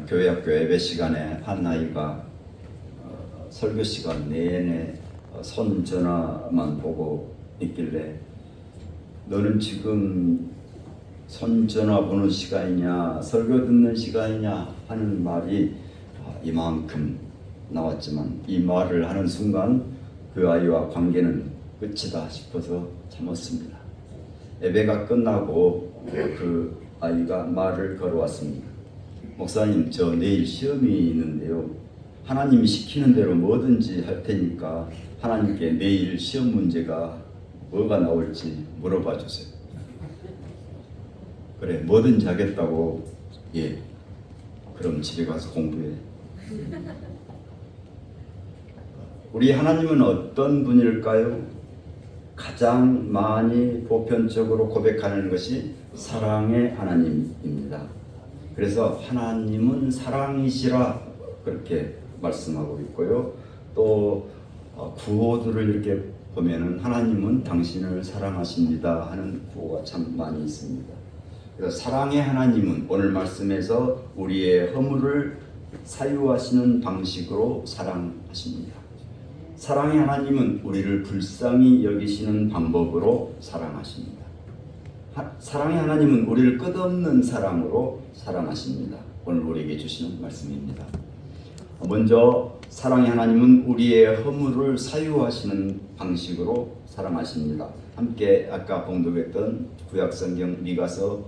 어, 교회학교 예배 시간에 한 아이가 어, 설교 시간 내내 어, 손 전화만 보고 있길래 너는 지금 손 전화 보는 시간이냐 설교 듣는 시간이냐 하는 말이 아, 이만큼 나왔지만 이 말을 하는 순간 그 아이와 관계는 끝이다 싶어서 참았습니다. 예배가 끝나고 그 아이가 말을 걸어왔습니다. 목사님, 저 내일 시험이 있는데요. 하나님이 시키는 대로 뭐든지 할 테니까 하나님께 내일 시험 문제가 뭐가 나올지 물어봐 주세요. 그래, 뭐든지 하겠다고. 예. 그럼 집에 가서 공부해. 우리 하나님은 어떤 분일까요? 가장 많이 보편적으로 고백하는 것이 사랑의 하나님입니다. 그래서 하나님은 사랑이시라 그렇게 말씀하고 있고요. 또 어, 구호들을 이렇게 보면은 하나님은 당신을 사랑하십니다 하는 구호가 참 많이 있습니다. 그래서 사랑의 하나님은 오늘 말씀에서 우리의 허물을 사유하시는 방식으로 사랑하십니다. 사랑의 하나님은 우리를 불쌍히 여기시는 방법으로 사랑하십니다. 하, 사랑의 하나님은 우리를 끝없는 사랑으로 사랑하십니다. 오늘 우리에게 주시는 말씀입니다. 먼저 사랑의 하나님은 우리의 허물을 사유하시는 방식으로 사랑하십니다. 함께 아까 봉독했던 구약성경 미가서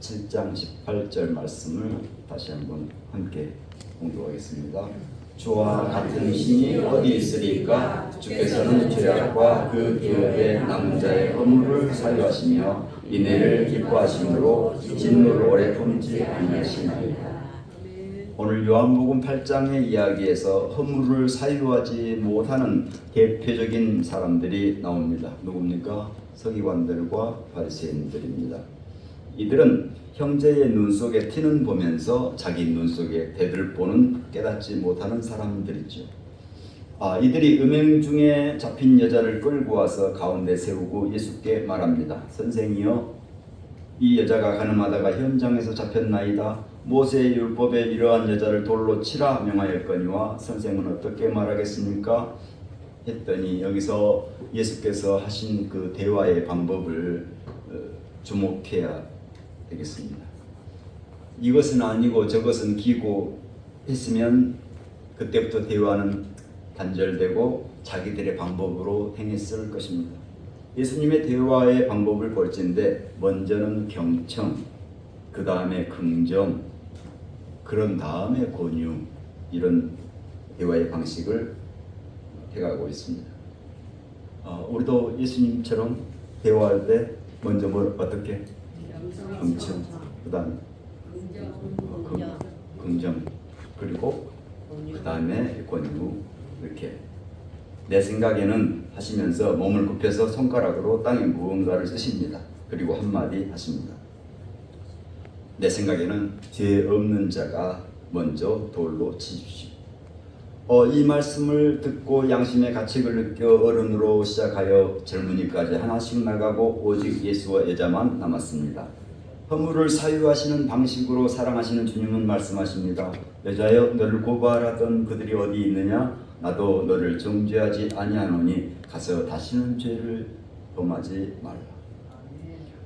7장 18절 말씀을 다시 한번 함께 봉독하겠습니다. 주와 같은 신이 어디 있으리까 주께서는 죄악과 그 기업에 남은 자의 허물을 사유하시며 이내를 기뻐하심으로 진노를 오래 품지 아니하시나이다. 오늘 요한복음 8장의 이야기에서 허물을 사유하지 못하는 대표적인 사람들이 나옵니다. 누굽니까? 서기관들과 바리새인들입니다. 이들은 형제의 눈 속에 티는 보면서 자기 눈 속에 대들 보는 깨닫지 못하는 사람들이죠. 아, 이들이 음행 중에 잡힌 여자를 끌고 와서 가운데 세우고 예수께 말합니다. 선생이여, 이 여자가 가늠하다가 현장에서 잡혔나이다. 모세의 율법에 이러한 여자를 돌로 치라 명하였거니와 선생은 어떻게 말하겠습니까? 했더니 여기서 예수께서 하신 그 대화의 방법을 어, 주목해야 되겠습니다. 이것은 아니고 저것은 기고 했으면 그때부터 대화는 단절되고 자기들의 방법으로 행했을 것입니다. 예수님의 대화의 방법을 볼진데 먼저는 경청, 그 다음에 긍정, 그런 다음에 권유 이런 대화의 방식을 해가고 있습니다. 어, 우리도 예수님처럼 대화할 때 먼저 뭘 어떻게 경청, 그 다음 긍정 그리고 그 다음에 권유 이렇게 내 생각에는 하시면서 몸을 굽혀서 손가락으로 땅에 무언가를 쓰십니다. 그리고 한마디 하십니다. 내 생각에는 죄 없는 자가 먼저 돌로 치십시오. 어, 이 말씀을 듣고 양심의 가책을 느껴 어른으로 시작하여 젊은이까지 하나씩 나가고 오직 예수와 여자만 남았습니다. 허물을 사유하시는 방식으로 사랑하시는 주님은 말씀하십니다. 여자여 너를 고발하던 그들이 어디 있느냐? 나도 너를 정죄하지 아니하노니 가서 다시는 죄를 범하지 말라.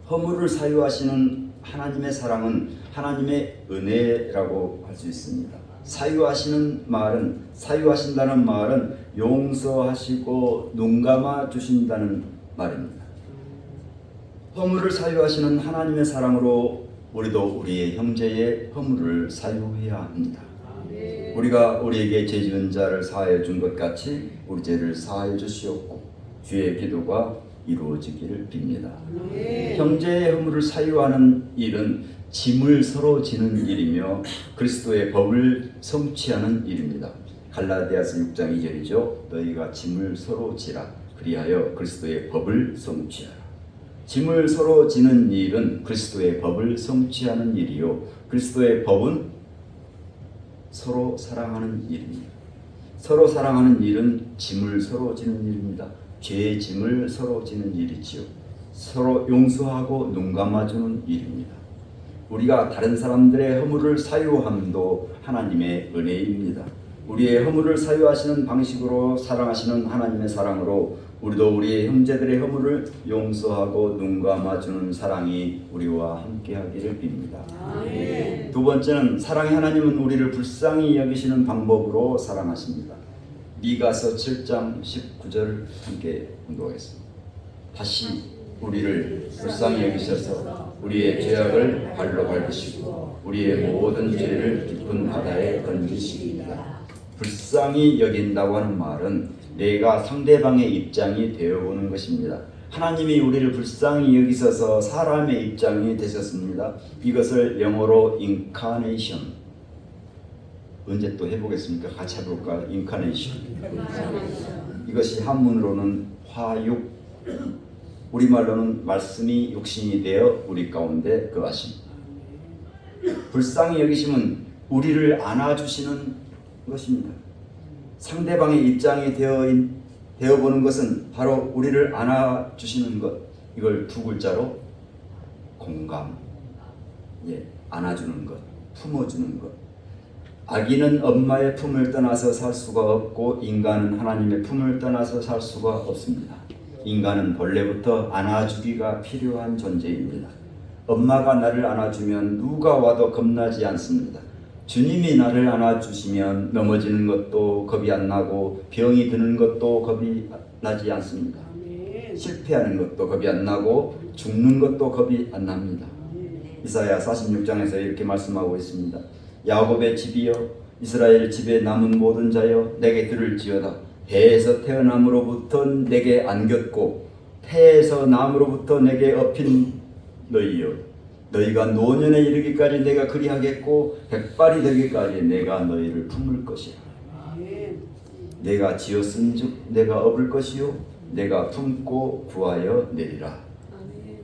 허물을 사유하시는 하나님의 사랑은 하나님의 은혜라고 할 수 있습니다. 사유하시는 말은 사유하신다는 말은 용서하시고 눈 감아 주신다는 말입니다. 허물을 사유하시는 하나님의 사랑으로 우리도 우리의 형제의 허물을 사유해야 합니다. 우리가 우리에게 죄 지은 자를 사하여 준 것 같이 우리 죄를 사하여 주시옵고 주의 기도가 이루어지기를 빕니다. 형제의 허물을 사유하는 일은 짐을 서로 지는 일이며 그리스도의 법을 성취하는 일입니다. 갈라디아서 6장 2절이죠. 너희가 짐을 서로 지라 그리하여 그리스도의 법을 성취하라. 짐을 서로 지는 일은 그리스도의 법을 성취하는 일이요. 그리스도의 법은 서로 사랑하는 일입니다. 서로 사랑하는 일은 짐을 서로 지는 일입니다. 죄의 짐을 서로 지는 일이지요. 서로 용서하고 눈 감아주는 일입니다. 우리가 다른 사람들의 허물을 사유함도 하나님의 은혜입니다. 우리의 허물을 사유하시는 방식으로 사랑하시는 하나님의 사랑으로 우리도 우리의 형제들의 허물을 용서하고 눈 감아주는 사랑이 우리와 함께하기를 빕니다. 두 번째는 사랑의 하나님은 우리를 불쌍히 여기시는 방법으로 사랑하십니다. 미가서 7장 19절 함께 공독하겠습니다. 다시 우리를 불쌍히 여기셔서 우리의 죄악을 발로 밟으시고 우리의 모든 죄를 깊은 바다에 던지시리이다. 불쌍히 여긴다고 하는 말은 내가 상대방의 입장이 되어보는 것입니다. 하나님이 우리를 불쌍히 여기셔서 사람의 입장이 되셨습니다. 이것을 영어로 incarnation 언제 또 해보겠습니까? 같이 해볼까요? incarnation 이것이 한문으로는 화육 우리말로는 말씀이 육신이 되어 우리 가운데 거하심 불쌍히 여기심은 우리를 안아주시는 것입니다. 상대방의 입장이 되어 되어 보는 것은 바로 우리를 안아주시는 것. 이걸 두 글자로 공감. 예, 안아주는 것, 품어주는 것. 아기는 엄마의 품을 떠나서 살 수가 없고 인간은 하나님의 품을 떠나서 살 수가 없습니다. 인간은 본래부터 안아주기가 필요한 존재입니다. 엄마가 나를 안아주면 누가 와도 겁나지 않습니다. 주님이 나를 안아주시면 넘어지는 것도 겁이 안 나고 병이 드는 것도 겁이 나지 않습니다. 실패하는 것도 겁이 안 나고 죽는 것도 겁이 안 납니다. 이사야 46장에서 이렇게 말씀하고 있습니다. 야곱의 집이여 이스라엘 집에 남은 모든 자여 내게 들을지어다. 배에서 태어남으로부터 내게 안겼고 태에서 남으로부터 내게 업힌 너희여 너희가 노년에 이르기까지 내가 그리하겠고 백발이 되기까지 내가 너희를 품을 것이라. 내가 지었은즉 내가 업을 것이요 내가 품고 구하여 내리라.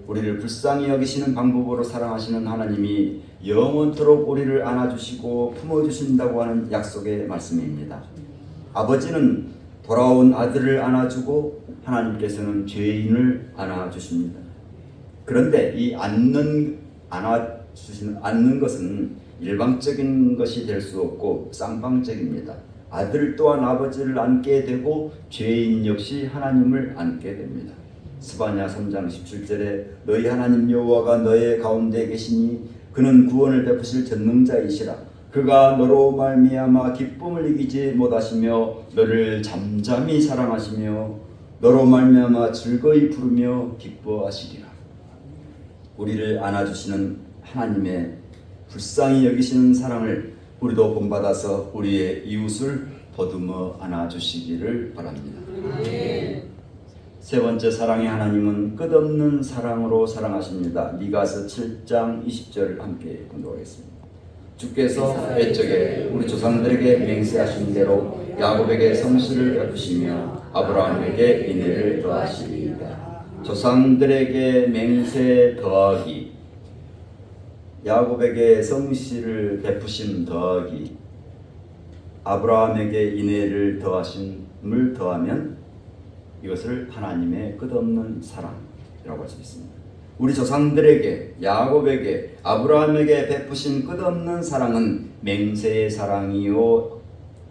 우리를 불쌍히 여기시는 방법으로 사랑하시는 하나님이 영원토록 우리를 안아주시고 품어주신다고 하는 약속의 말씀입니다. 아버지는 돌아온 아들을 안아주고 하나님께서는 죄인을 안아주십니다. 그런데 이 안는 안아주시는 안는 것은 일방적인 것이 될 수 없고 쌍방적입니다. 아들 또한 아버지를 안게 되고 죄인 역시 하나님을 안게 됩니다. 스바냐 3장 17절에 너희 하나님 여호와가 너의 가운데 계시니 그는 구원을 베푸실 전능자이시라 그가 너로 말미암아 기쁨을 이기지 못하시며 너를 잠잠히 사랑하시며 너로 말미암아 즐거이 부르며 기뻐하시리라 우리를 안아주시는 하나님의 불쌍히 여기시는 사랑을 우리도 본받아서 우리의 이웃을 보듬어 안아주시기를 바랍니다. 세 번째 사랑의 하나님은 끝없는 사랑으로 사랑하십니다. 미가서 7장 20절 함께 공독하겠습니다. 주께서 옛적에 우리 조상들에게 맹세하신 대로 야곱에게 성실을 베푸시며 아브라함에게 인애를 더하시리이다. 조상들에게 맹세 더하기 야곱에게 성실을 베푸심 더하기 아브라함에게 인애를 더하심을 더하면 이것을 하나님의 끝없는 사랑이라고 할 수 있습니다. 우리 조상들에게 야곱에게 아브라함에게 베푸신 끝없는 사랑은 맹세의 사랑이요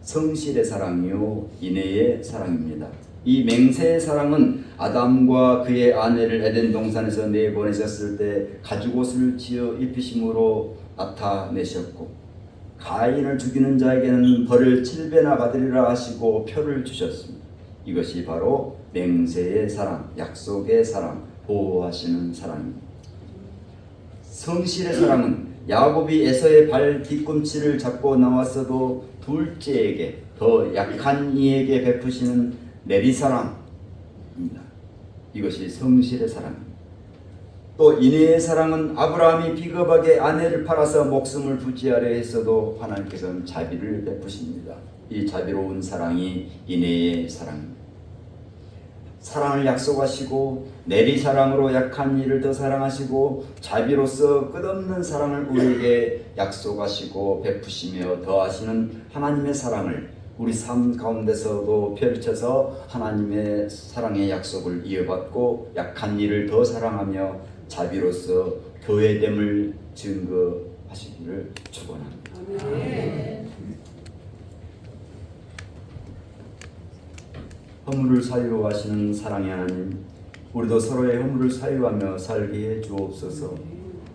성실의 사랑이요 인애의 사랑입니다. 이 맹세의 사랑은 아담과 그의 아내를 에덴 동산에서 내보내셨을 때 가죽 옷을 지어 입히심으로 나타내셨고 가인을 죽이는 자에게는 벌을 7배나 받으리라 하시고 표를 주셨습니다. 이것이 바로 맹세의 사랑, 약속의 사랑, 보호하시는 사랑입니다. 성실의 사랑은 야곱이 에서의 발 뒤꿈치를 잡고 나왔어도 둘째에게 더 약한 이에게 베푸시는 내리사랑입니다. 이것이 성실의 사랑입니다. 또 인애의 사랑은 아브라함이 비겁하게 아내를 팔아서 목숨을 부지하려 했어도 하나님께서는 자비를 베푸십니다. 이 자비로운 사랑이 인애의 사랑입니다. 사랑을 약속하시고 내리 사랑으로 약한 이를 더 사랑하시고 자비로서 끝없는 사랑을 우리에게 약속하시고 베푸시며 더하시는 하나님의 사랑을 우리 삶 가운데서도 펼쳐서 하나님의 사랑의 약속을 이어받고 약한 이를 더 사랑하며 자비로서 교회됨을 증거하시기를 축원합니다. 허물을 사유하시는 사랑의 하나님, 우리도 서로의 허물을 사유하며 살게 해 주옵소서.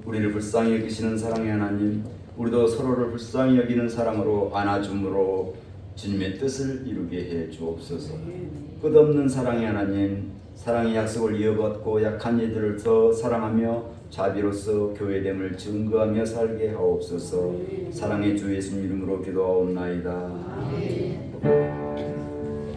우리를 불쌍히 여기시는 사랑의 하나님, 우리도 서로를 불쌍히 여기는 사랑으로 안아줌으로 주님의 뜻을 이루게 해 주옵소서. 끝없는 사랑의 하나님, 사랑의 약속을 이어받고 약한 이들을 더 사랑하며 자비로서 교회됨을 증거하며 살게 하옵소서. 사랑의 주 예수님 이름으로 기도하옵나이다.